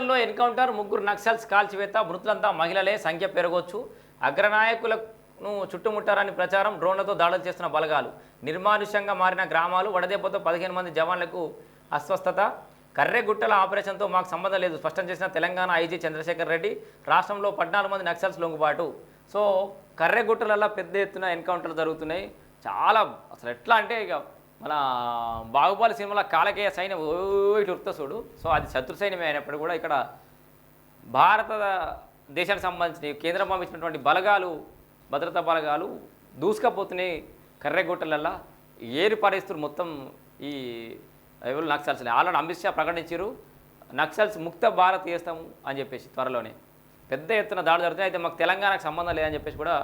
లో ఎన్కౌంటర్ ముగ్గురు నక్సల్స్ కాల్చివేత మృతులంతా మహిళలే. సంఖ్య పెరగవచ్చు అగ్రనాయకులను చుట్టుముట్టారని ప్రచారం డ్రోన్లతో దాడులు చేస్తున్న బలగాలు. నిర్మానుష్యంగా మారిన గ్రామాలు వడదెబ్బతో పదిహేను మంది జవాన్లకు అస్వస్థత. కర్రెగుట్టల ఆపరేషన్తో మాకు సంబంధం లేదు. స్పష్టం చేసిన తెలంగాణ ఐజీ చంద్రశేఖర్ రెడ్డి రాష్ట్రంలో పద్నాలుగు మంది నక్సల్స్ లొంగుబాటు. సో కర్రెగుట్టలలో పెద్ద ఎత్తున ఎన్కౌంటర్లు జరుగుతున్నాయి. చాలా అసలు ఎట్లా అంటే ఇక మన బాహుబలి సినిమాలో కాలకేయ సైన్యం ఓ ఇటు ఉరుకుతా చూడు. సో అది శత్రు సైన్యమే అయినప్పుడు కూడా ఇక్కడ భారత దేశానికి సంబంధించిన కేంద్రం పంపించినటువంటి బలగాలు భద్రతా బలగాలు దూసుకపోతున్నాయి కర్రెగుట్టలల్లా ఏరి పరిస్థితులు మొత్తం ఈ ఎవరు నక్సల్స్ ఆల్రెడీ అమిత్ షా ప్రకటించారు నక్సల్స్ ముక్త భారత్ చేస్తాము అని చెప్పేసి త్వరలోనే. పెద్ద ఎత్తున దాడులు జరుగుతాయి. అయితే మాకు తెలంగాణకు సంబంధం లేదని చెప్పేసి కూడా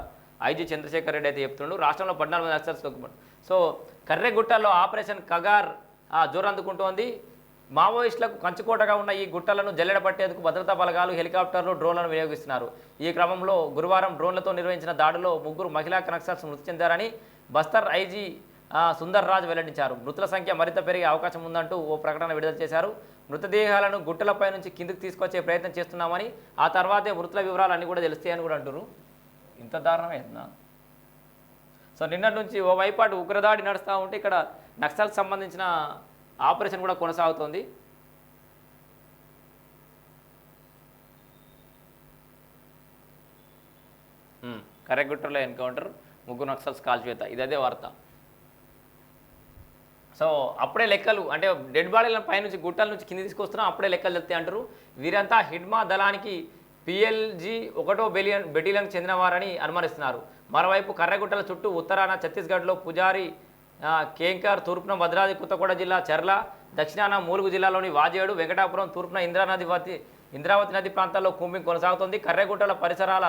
ఐజీ చంద్రశేఖర్ రెడ్డి అయితే చెప్తుండు. రాష్ట్రంలో పద్నాలుగు మంది నక్సల్స్ దొక్కుబడి సో కర్రెగుట్టలో ఆపరేషన్ కగార్ జోరందుకుంటోంది. మావోయిస్టులకు కంచుకోటగా ఉన్న ఈ గుట్టలను జల్లెడ పట్టేందుకు భద్రతా బలగాలు హెలికాప్టర్లు డ్రోన్లను వినియోగిస్తున్నారు. ఈ క్రమంలో గురువారం డ్రోన్లతో నిర్వహించిన దాడిలో ముగ్గురు మహిళా నక్సల్స్ మృతి చెందారని బస్తర్ ఐజీ సుందర్ రాజ్ వెల్లడించారు. మృతుల సంఖ్య మరింత పెరిగే అవకాశం ఉందంటూ ఓ ప్రకటన విడుదల చేశారు. మృతదేహాలను గుట్టలపై నుంచి కిందికి తీసుకొచ్చే ప్రయత్నం చేస్తున్నామని ఆ తర్వాతే మృతుల వివరాలు అన్నీ కూడా తెలుస్తాయని కూడా అంటున్నారు ఇంత దారుణమే సో నిన్నటి నుంచి ఓ వైపాటు ఉగ్రదాడి నడుస్తూ ఉంటే ఇక్కడ నక్సల్కి సంబంధించిన ఆపరేషన్ కూడా కొనసాగుతోంది. ఉమ్, కరెగుట్టలో ఎన్కౌంటర్ ముగ్గురు నక్సల్స్ కాల్చివేత. ఇదే వార్త. సో అప్పుడే లెక్కలు అంటే డెడ్ బాడీల పైనుంచి గుట్టల నుంచి కింద తీసుకొస్తున్నాం అప్పుడే లెక్కలు చెప్తాయి అంటారు. వీరంతా హిడ్మా దళానికి పిఎల్జీ ఒకటో బెలియన్ బెటిలియన్కి చెందినవారని అనుమానిస్తున్నారు. మరోవైపు కర్రగుట్టల చుట్టూ ఉత్తరాన ఛత్తీస్గఢ్లో పుజారి కేంకర్ తూర్పున భద్రాద్రి కొత్తగూడ జిల్లా చర్ల దక్షిణాన మూలుగు జిల్లాలోని వాజేడు వెంకటాపురం తూర్పున ఇంద్రానది వతి ఇంద్రావతి నది ప్రాంతాల్లో కూంబింగ్ కొనసాగుతోంది. కర్రగుట్టల పరిసరాల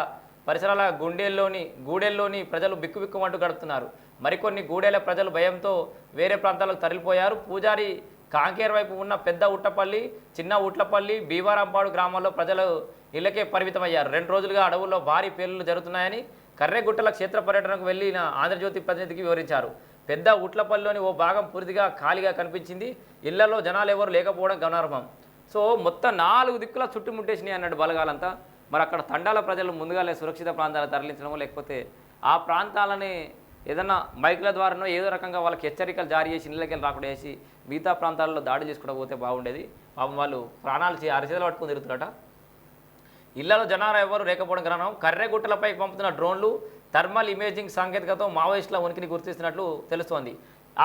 పరిసరాల గుండెల్లోని గూడెల్లోని ప్రజలు బిక్కుబిక్కుమంటూ గడుపుతున్నారు. మరికొన్ని గూడెల ప్రజలు భయంతో వేరే ప్రాంతాలకు తరలిపోయారు. పూజారి కాంకేర్ వైపు ఉన్న పెద్ద ఉట్టపల్లి చిన్న ఉట్లపల్లి భీమారాంపాడు గ్రామాల్లో ప్రజలు ఇళ్ళకే పరిమితమయ్యారు. రెండు రోజులుగా అడవుల్లో భారీ పేలులు జరుగుతున్నాయని కర్రెగుట్టల క్షేత్ర పర్యటనకు వెళ్ళిన ఆంధ్రజ్యోతి ప్రతినిధికి వివరించారు. పెద్ద ఉట్లపల్లిలోని ఓ భాగం పూర్తిగా ఖాళీగా కనిపించింది. ఇళ్ళలో జనాలు ఎవరు లేకపోవడం గమనార్హం. సో మొత్తం నాలుగు దిక్కుల చుట్టుముట్టేసినాయి అన్నాడు బలగాలంతా. మరి అక్కడ తండాల ప్రజలు ముందుగానే సురక్షిత ప్రాంతాలు తరలించడము లేకపోతే ఆ ప్రాంతాలని ఏదన్నా మైకుల ద్వారానో ఏదో రకంగా వాళ్ళకి హెచ్చరికలు జారీ చేసి ఇళ్ళకి రాకుండా చేసి మిగతా ప్రాంతాల్లో దాడి చేసుకుంటూ పోతే బాగుండేది. పాపం వాళ్ళు ప్రాణాలు చే- పట్టుకుని తిరుగుతున్నట ఇళ్ళలో జనాలు ఎవరు లేకపోవడం కారణం కర్రెగుట్టలపై పంపుతున్న డ్రోన్లు థర్మల్ ఇమేజింగ్ సాంకేతికతో మావోయిస్టుల ఉనికిని గుర్తిస్తున్నట్లు తెలుస్తోంది.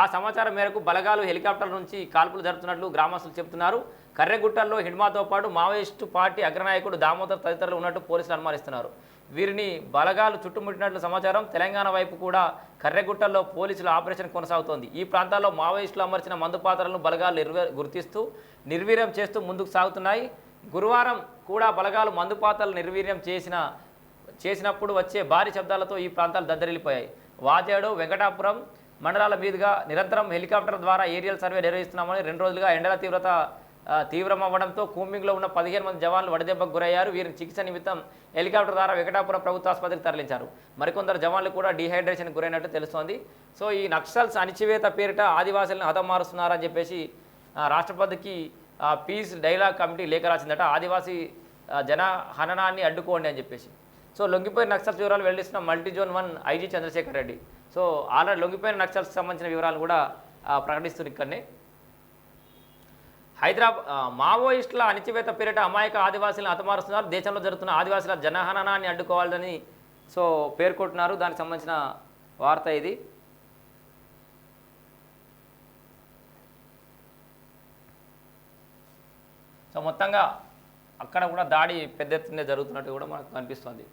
ఆ సమాచారం మేరకు బలగాలు హెలికాప్టర్ల నుంచి కాల్పులు జరుపుతున్నట్లు గ్రామస్తులు చెబుతున్నారు. కర్రెగుట్టల్లో హిడ్మాతో పాటు మావోయిస్టు పార్టీ అగ్రనాయకుడు దామోదర్ తదితరులు ఉన్నట్టు పోలీసులు అనుమానిస్తున్నారు. వీరిని బలగాలు చుట్టుముట్టినట్లు సమాచారం తెలంగాణ వైపు కూడా కర్రెగుట్టల్లో పోలీసుల ఆపరేషన్ కొనసాగుతోంది. ఈ ప్రాంతాల్లో మావోయిస్టులు అమర్చిన మందు పాత్రలను బలగాలు నిర్వ గుర్తిస్తూ నిర్వీర్యం చేస్తూ ముందుకు సాగుతున్నాయి. గురువారం కూడా బలగాలు మందుపాతలు నిర్వీర్యం చేసిన చేసినప్పుడు వచ్చే భారీ శబ్దాలతో ఈ ప్రాంతాలు దద్దరిల్లిపోయాయి. వాజేడు వెంకటాపురం మండలాల మీదుగా నిరంతరం హెలికాప్టర్ ద్వారా ఏరియల్ సర్వే నిర్వహిస్తున్నామని రెండు రోజులుగా ఎండల తీవ్రత తీవ్రమవ్వడంతో కూంబింగ్లో ఉన్న పదిహేను మంది జవాన్లు వడదెబ్బకు గురయ్యారు. వీరిని చికిత్స నిమిత్తం హెలికాప్టర్ ద్వారా వెంకటాపురం ప్రభుత్వ ఆసుపత్రికి తరలించారు. మరికొందరు జవాన్లు కూడా డీహైడ్రేషన్కి గురైనట్టు తెలుస్తోంది. సో ఈ నక్సల్స్ అణిచివేత పేరిట ఆదివాసులను హతమారుస్తున్నారని చెప్పేసి రాష్ట్రపతికి పీస్ డైలాగ్ కమిటీ లేఖ రాసిందట ఆదివాసీ జన హననాన్ని అడ్డుకోండి అని చెప్పేసి. సో లొంగిపోయిన నక్సల్ వివరాలు వెల్లడిస్తున్న multi zone one IG Chandrashekar Reddy. So already లొంగిపోయిన నక్సల్స్కి సంబంధించిన వివరాలు కూడా ఆ, ప్రకటిస్తున్నారు ఇక్కడనే. హైదరాబాద్ మావోయిస్టుల అణిచివేత పేరిట అమాయక ఆదివాసీలను హతమారుస్తున్నారు. దేశంలో జరుగుతున్న ఆదివాసీల జనహననాన్ని అడ్డుకోవాలని సో పేర్కొంటున్నారు. దానికి సంబంధించిన వార్త ఇది. సో మొత్తంగా అక్కడ కూడా దాడి పెద్ద ఎత్తున జరుగుతున్నట్టు కూడా మనకు కనిపిస్తుంది.